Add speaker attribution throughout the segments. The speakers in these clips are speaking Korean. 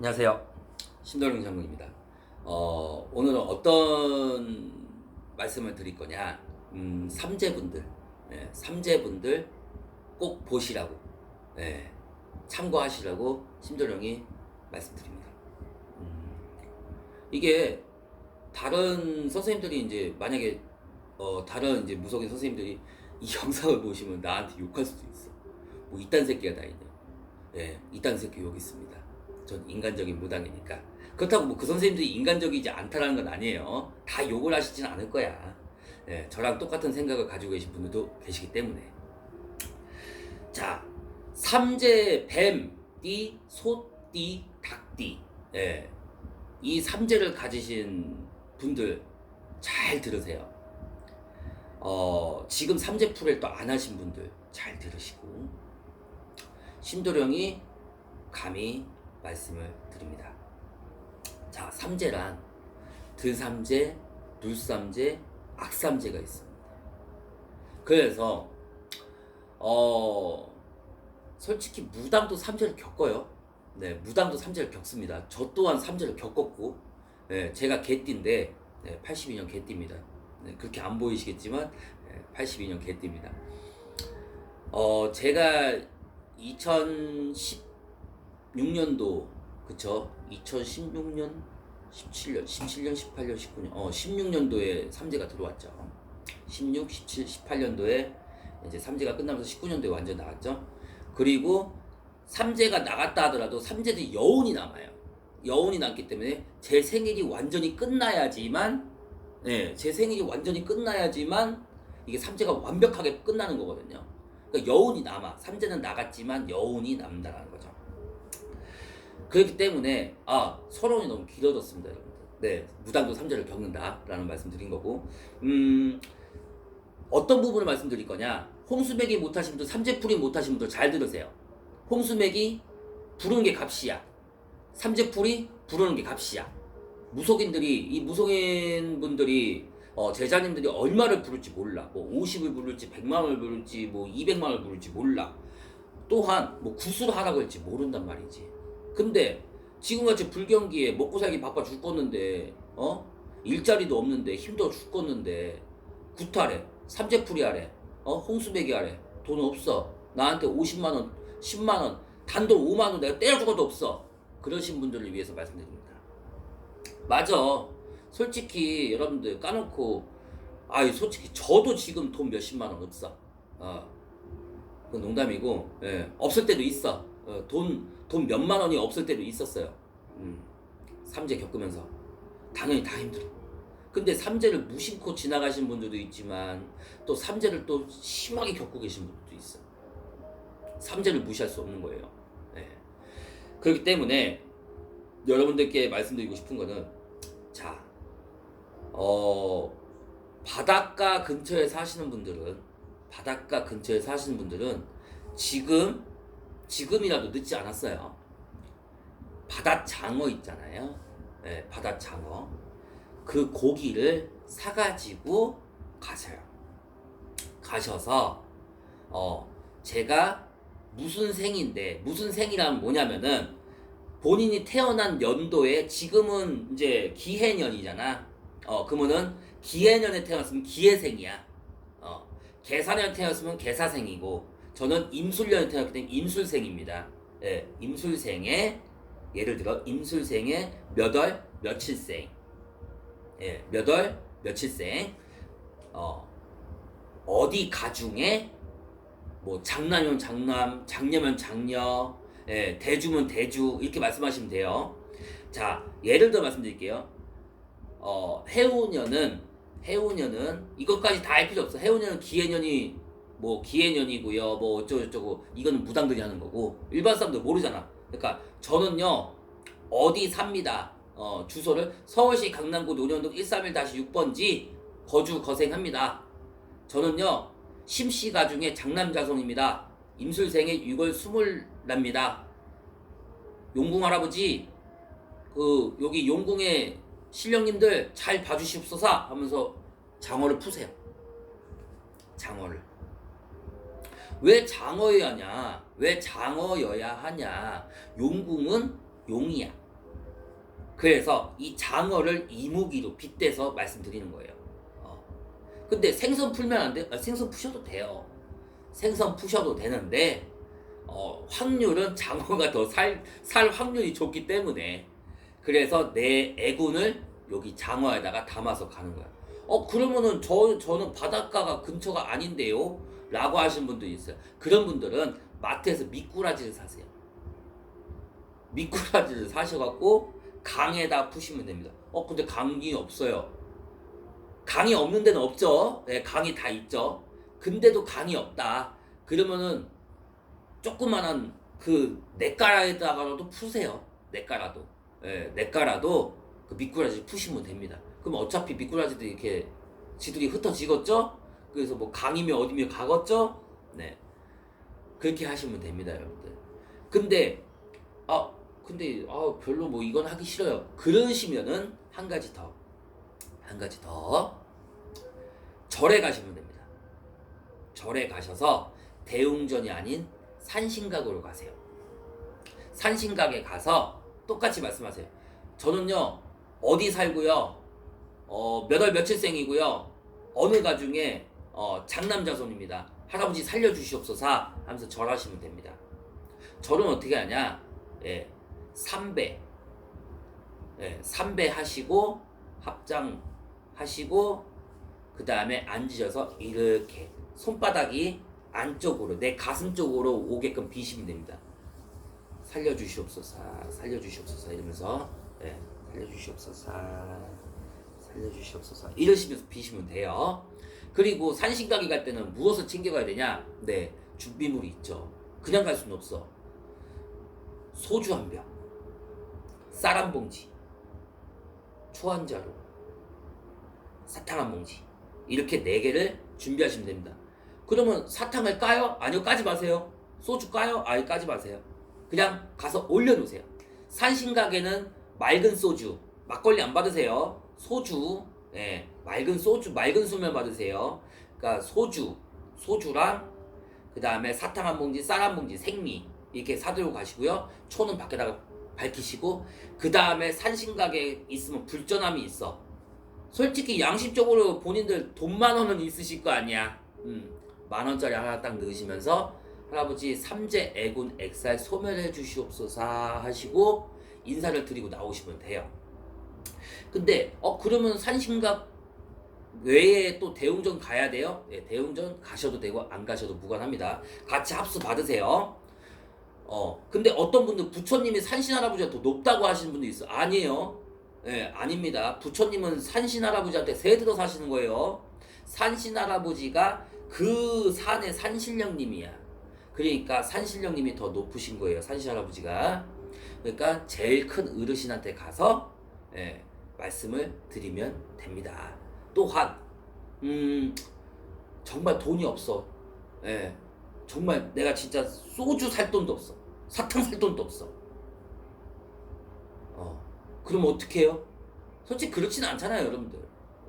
Speaker 1: 안녕하세요. 신도령 장군입니다. 어, 오늘은 어떤 말씀을 드릴 거냐. 음, 삼재분들, 예, 삼재분들 꼭 보시라고, 예, 참고하시라고 신도령이 말씀드립니다. 음, 이게 다른 선생님들이 이제 만약에 어, 다른 이제 무속인 선생님들이 이 영상을 보시면 나한테 욕할 수도 있어. 뭐 이딴 새끼가 다 있냐. 예, 이딴 새끼 여기 있습니다. 전 인간적인 무당이니까. 그렇다고 뭐 그 선생님들이 인간적이지 않다라는 건 아니에요. 다 욕을 하시진 않을 거야. 예, 저랑 똑같은 생각을 가지고 계신 분들도 계시기 때문에. 자, 삼재 뱀, 띠, 소, 띠, 닭 띠. 예, 이 삼재를 가지신 분들 잘 들으세요. 어, 지금 삼재 풀을 또 안 하신 분들 잘 들으시고 신도령이 감히 말씀을 드립니다. 자, 삼재란 들삼재, 물삼재, 악삼재가 있습니다. 그래서 어 솔직히 무당도 삼재를 겪어요. 네, 무당도 삼재를 겪습니다. 저 또한 삼재를 겪었고, 네, 제가 개띠인데, 네, 82년 개띠입니다. 네, 그렇게 안 보이시겠지만, 네, 82년 개띠입니다. 어, 제가 2016년도, 그쵸? 2016년, 17년, 17년, 18년, 19년, 어, 16년도에 삼재가 들어왔죠. 16, 17, 18년도에 이제 삼재가 끝나면서 19년도에 완전 나왔죠. 그리고 삼재가 나갔다 하더라도 삼재들이 여운이 남아요. 여운이 남기 때문에 제 생일이 완전히 끝나야지만, 네, 제 생일이 완전히 끝나야지만 이게 삼재가 완벽하게 끝나는 거거든요. 그러니까 여운이 남아. 삼재는 나갔지만 여운이 남다라는 거죠. 그렇기 때문에 아 서론이 너무 길어졌습니다. 네, 무당도 삼재를 겪는다라는 말씀드린 거고, 음 어떤 부분을 말씀드릴 거냐? 홍수맥이 못하신 분들, 삼재풀이 못하신 분들 잘 들으세요. 홍수맥이 부르는 게 값이야. 삼재풀이 부르는 게 값이야. 무속인들이 이 무속인 분들이 어, 제자님들이 얼마를 부를지 몰라. 뭐 50을 부를지 100만 원을 부를지 뭐 200만 원을 부를지 몰라. 또한 뭐 구수를 하라고 할지 모른단 말이지. 근데 지금같이 불경기에 먹고 살기 바빠 죽겠는데 어? 일자리도 없는데 힘도 죽겠는데 구타래 삼재풀이 하래 어? 홍수배기 하래. 돈 없어. 나한테 50만 원 10만 원 단돈 5만 원 내가 때려 죽어도 없어. 그러신 분들을 위해서 말씀드립니다. 맞아. 솔직히 여러분들 까놓고 아이 솔직히 저도 지금 돈 몇십만 원 없어. 어. 그건 농담이고 예, 없을 때도 있어 어, 돈, 돈 몇만 원이 없을 때도 있었어요 음, 삼재 겪으면서 당연히 다 힘들어 근데 삼재를 무심코 지나가신 분들도 있지만 또 삼재를 또 심하게 겪고 계신 분들도 있어. 삼재를 무시할 수 없는 거예요. 네. 그렇기 때문에 여러분들께 말씀드리고 싶은 거는 자, 어 바닷가 근처에 사시는 분들은 바닷가 근처에 사시는 분들은 지금 지금이라도 늦지 않았어요. 바닷장어 있잖아요. 네, 바닷장어. 그 고기를 사가지고 가세요. 가셔서 어 제가 무슨 생인데 무슨 생이라면 뭐냐면은 본인이 태어난 연도에 지금은 이제 기해년이잖아. 어 그러면은 기해년에 태어났으면 기해생이야. 어 계산년에 태어났으면 계사생이고 저는 임술년에 태어났기 때문에 임술생입니다. 예, 임술생의 예를 들어 임술생의 몇월 며칠생 예, 몇 월, 며칠생, 어, 어디 가중에, 뭐, 장남이면 장남, 장녀면 장녀, 예, 대주면 대주, 이렇게 말씀하시면 돼요. 자, 예를 들어 말씀드릴게요. 어, 해오년은, 해오년은, 이것까지 다 할 필요 없어. 해오년은 기해년이, 뭐, 기해년이고요. 뭐, 어쩌고저쩌고, 이거는 무당들이 하는 거고, 일반 사람들 모르잖아. 그러니까, 저는요, 어디 삽니다. 어, 주소를 서울시 강남구 논현동 131-6번지 거주 거생합니다. 저는요 심씨 가 중에 장남자손입니다. 임술생의 6월 20납니다. 용궁 할아버지 그 여기 용궁의 신령님들 잘 봐주시옵소서 하면서 장어를 푸세요. 장어를 왜 장어여야 하냐? 왜 장어여야 하냐? 용궁은 용이야. 그래서 이 장어를 이무기로 빗대서 말씀드리는 거예요. 어. 근데 생선 풀면 안 돼? 아, 생선 푸셔도 돼요. 생선 푸셔도 되는데 어, 확률은 장어가 더 살 살 확률이 좋기 때문에 그래서 내 애군을 여기 장어에다가 담아서 가는 거야. 어 그러면은 저 저는 바닷가가 근처가 아닌데요? 라고 하시는 분도 있어요. 그런 분들은 마트에서 미꾸라지를 사세요. 미꾸라지를 사셔갖고 강에다 푸시면 됩니다. 어 근데 강이 없어요. 강이 없는 데는 없죠. 네, 강이 다 있죠. 근데도 강이 없다. 그러면은 조그만한 그 냇가라에다가라도 푸세요. 냇가라도. 예, 냇가라도 그 미꾸라지 푸시면 됩니다. 그럼 어차피 미꾸라지도 이렇게 지들이 흩어지겠죠? 그래서 뭐 강이면 어디면 가겠죠? 네. 그렇게 하시면 됩니다, 여러분들. 근데 아 근데 아 별로 뭐 이건 하기 싫어요. 그러시면은 한 가지 더. 한 가지 더. 절에 가시면 됩니다. 절에 가셔서 대웅전이 아닌 산신각으로 가세요. 산신각에 가서 똑같이 말씀하세요. 저는요 어디 살고요, 어, 몇월 며칠생이고요, 어느 가중에 어, 장남자손입니다. 할아버지 살려주시옵소서 하면서 절하시면 됩니다. 절은 어떻게 하냐? 예, 3배. 예, 3배 하시고 합장 하시고 그 다음에 앉으셔서 이렇게 손바닥이 안쪽으로 내 가슴 쪽으로 오게끔 비시면 됩니다. 살려주시옵소서, 살려주시옵소서 이러면서 예, 살려주시옵소서, 살려주시옵소서 이러시면서 비시면 돼요. 그리고 산신가게 갈 때는 무엇을 챙겨가야 되냐? 네, 준비물이 있죠. 그냥 갈 수는 없어. 소주 한 병, 쌀 한 봉지, 초한 자루, 사탕 한 봉지 이렇게 네 개를 준비하시면 됩니다. 그러면 사탕을 까요? 아니요, 까지 마세요. 소주 까요? 아니, 까지 마세요. 그냥 가서 올려놓으세요. 산신가게는 맑은 소주, 막걸리 안 받으세요. 소주, 예, 맑은 소주, 맑은 수면 받으세요. 그러니까 소주, 소주랑 그 다음에 사탕 한 봉지, 쌀 한 봉지, 생미 이렇게 사들고 가시고요. 초는 밖에다가 밝히시고 그 다음에 산신가게 있으면 불전함이 있어. 솔직히 양심적으로 본인들 돈 만 원은 있으실 거 아니야. 음, 만 원짜리 하나 딱 넣으시면서 할아버지 삼재 애군 액살 소멸해 주시옵소서 하시고 인사를 드리고 나오시면 돼요. 근데 어 그러면 산신각 외에 또 대웅전 가야 돼요? 네, 대웅전 가셔도 되고 안 가셔도 무관합니다. 같이 합수 받으세요. 어 근데 어떤 분들 부처님이 산신 할아버지가 더 높다고 하시는 분도 있어. 아니에요. 예, 아닙니다. 부처님은 산신 할아버지한테 세 들어 사시는 거예요. 산신 할아버지가 그 산의 산신령님이야. 그러니까 산신령님이 더 높으신 거예요. 산신 할아버지가. 그러니까 제일 큰 어르신한테 가서 예, 말씀을 드리면 됩니다. 또한 음 정말 돈이 없어. 예, 정말 내가 진짜 소주 살 돈도 없어. 사탕 살 돈도 없어. 어, 그럼 어떻게 해요? 솔직히 그렇지는 않잖아요, 여러분들.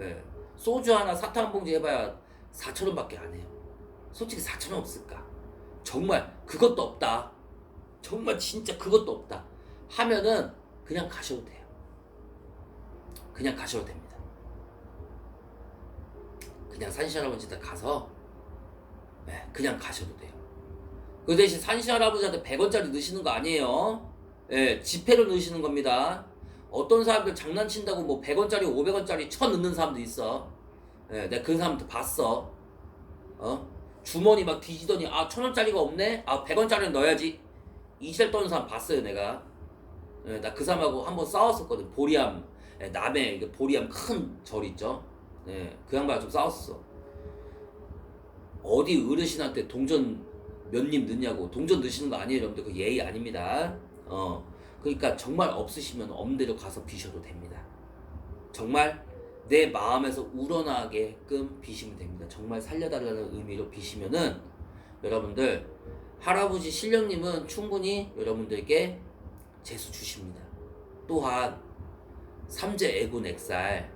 Speaker 1: 예, 소주 하나 사탕 한 봉지 해봐야 4천 원밖에 안 해요. 솔직히 4천 원 없을까? 정말 그것도 없다. 정말 진짜 그것도 없다. 하면은 그냥 가셔도 돼요. 그냥 가셔도 됩니다. 그냥 산신 할아버지한테 가서 네, 그냥 가셔도 돼요. 그 대신 산신 할아버지한테 100원짜리 넣으시는 거 아니에요. 예, 지폐로 넣으시는 겁니다. 어떤 사람들 장난친다고 뭐 100원짜리, 500원짜리 쳐 넣는 사람도 있어. 예, 내가 그 사람도 봤어. 어? 주머니 막 뒤지더니 아, 천 원짜리가 없네? 아, 100원짜리는 넣어야지. 이실 떠는 사람 봤어요, 내가. 예, 나그 사람하고 한번 싸웠었거든. 보리암, 예, 남해 보리암 큰 절 있죠. 예, 그 양반 좀 싸웠어. 어디 어르신한테 동전 몇 님 넣냐고 동전 넣으시는 거 아니에요, 여러분들. 그 예의 아닙니다. 어, 그러니까 정말 없으시면 엄대로 가서 비셔도 됩니다. 정말 내 마음에서 우러나게끔 비시면 됩니다. 정말 살려달라는 의미로 비시면은 여러분들 할아버지 신령님은 충분히 여러분들께 재수 주십니다. 또한 삼재 애군 액살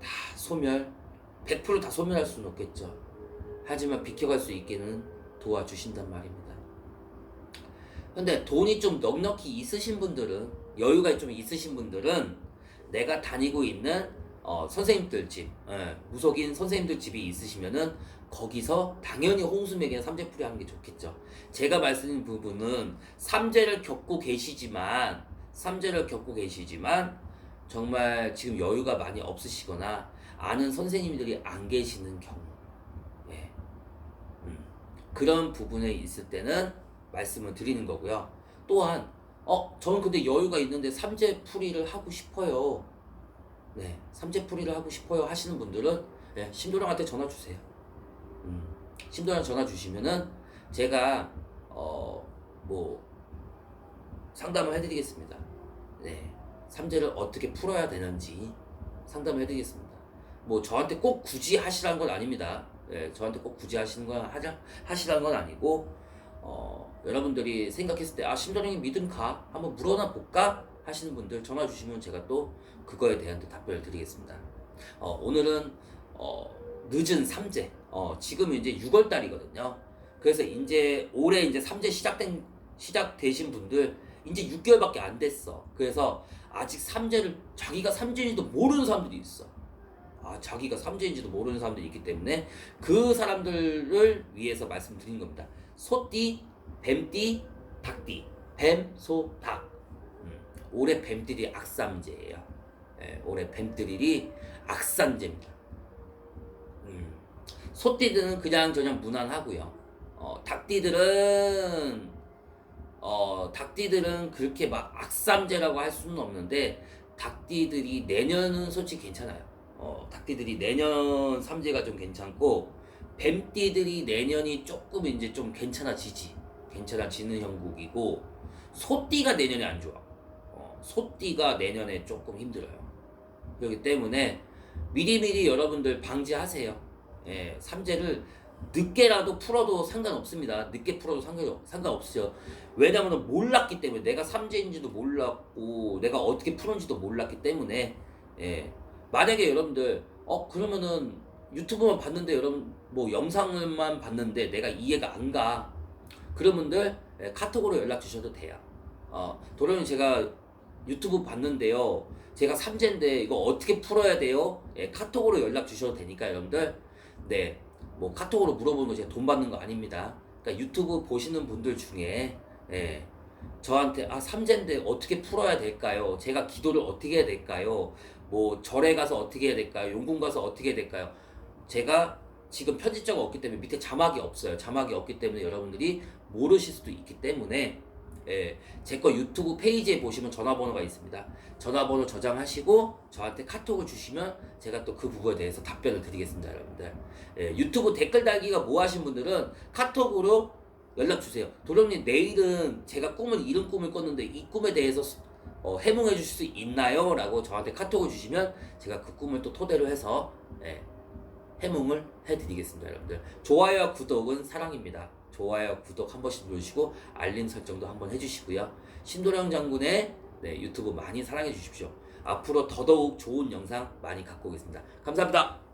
Speaker 1: 다 소멸 100%다 소멸할 수는 없겠죠. 하지만 비켜갈 수 있게는 도와주신단 말입니다. 근데 돈이 좀 넉넉히 있으신 분들은 여유가 좀 있으신 분들은 내가 다니고 있는 어, 선생님들 집 예, 무속인 선생님들 집이 있으시면은 거기서 당연히 홍수맥이나 삼재풀이 하는 게 좋겠죠. 제가 말씀드린 부분은 삼재를 겪고 계시지만 삼재를 겪고 계시지만 정말 지금 여유가 많이 없으시거나 아는 선생님들이 안 계시는 경우 예. 음, 그런 부분에 있을 때는 말씀을 드리는 거고요. 또한 어 저는 근데 여유가 있는데 삼재풀이를 하고 싶어요. 네, 삼재풀이를 하고 싶어요 하시는 분들은 예, 심도령한테 전화 주세요. 음, 심도령 전화 주시면은 제가 어 뭐 상담을 해드리겠습니다. 네, 삼재를 어떻게 풀어야 되는지 상담을 해드리겠습니다. 뭐 저한테 꼭 굳이 하시라는 건 아닙니다. 예, 저한테 꼭 굳이 하시는 건 하자 하시라는 건 아니고 어, 여러분들이 생각했을 때아 심도령이 믿음 가 한번 물어나 볼까 하시는 분들 전화 주시면 제가 또 그거에 대한 또 답변을 드리겠습니다. 어, 오늘은 어, 늦은 삼재 어, 지금 이제 6월 달이거든요. 그래서 이제 올해 이제 삼재 시작된 시작되신 분들 이제 6개월밖에 안 됐어. 그래서 아직 삼재를 자기가 삼재인지도 모르는 사람들이 있어. 아, 자기가 삼재인지도 모르는 사람들이 있기 때문에 그 사람들을 위해서 말씀드린 겁니다. 소띠, 뱀띠, 닭띠, 뱀, 소, 닭. 음, 올해 뱀들이 악삼재예요. 예, 올해 뱀들이 악삼재입니다. 음, 소띠들은 그냥 저냥 무난하고요. 어, 닭띠들은 어, 닭띠들은 그렇게 막 악삼재라고 할 수는 없는데 닭띠들이 내년은 솔직히 괜찮아요. 어, 닭띠들이 내년 삼재가 좀 괜찮고 뱀띠들이 내년이 조금 이제 좀 괜찮아지지. 괜찮아지는 형국이고 소띠가 내년에 안 좋아. 어, 소띠가 내년에 조금 힘들어요. 그렇기 때문에 미리미리 여러분들 방지하세요. 예, 삼재를 늦게라도 풀어도 상관없습니다. 늦게 풀어도 상관 상관없어요. 왜냐면 몰랐기 때문에 내가 삼재인지도 몰랐고 내가 어떻게 푸는지도 몰랐기 때문에 예. 만약에 여러분들 어 그러면은 유튜브만 봤는데 여러분 뭐 영상을만 봤는데 내가 이해가 안 가. 그런 분들 예, 카톡으로 연락 주셔도 돼요. 어, 도련님 제가 유튜브 봤는데요. 제가 삼재인데 이거 어떻게 풀어야 돼요? 예, 카톡으로 연락 주셔도 되니까 여러분들. 네. 뭐 카톡으로 물어보는 거 제가 돈 받는 거 아닙니다. 그러니까 유튜브 보시는 분들 중에 예, 저한테 아 삼재인데 어떻게 풀어야 될까요? 제가 기도를 어떻게 해야 될까요? 뭐 절에 가서 어떻게 해야 될까요? 용궁 가서 어떻게 해야 될까요? 제가 지금 편집자가 없기 때문에 밑에 자막이 없어요. 자막이 없기 때문에 여러분들이 모르실 수도 있기 때문에 예, 제 거 유튜브 페이지에 보시면 전화번호가 있습니다. 전화번호 저장하시고 저한테 카톡을 주시면 제가 또 그 부분에 대해서 답변을 드리겠습니다, 여러분들. 예, 유튜브 댓글 달기가 뭐 하신 분들은 카톡으로 연락 주세요. 도령님 내일은 제가 꿈을 이런 꿈을 꿨는데 이 꿈에 대해서 어, 해몽해 주실 수 있나요? 라고 저한테 카톡을 주시면 제가 그 꿈을 또 토대로 해서 예, 해몽을 해드리겠습니다, 여러분들. 좋아요와 구독은 사랑입니다. 좋아요, 구독 한 번씩 누르시고 알림 설정도 한번 해주시고요. 신도령 장군의 네, 유튜브 많이 사랑해 주십시오. 앞으로 더더욱 좋은 영상 많이 갖고 오겠습니다. 감사합니다.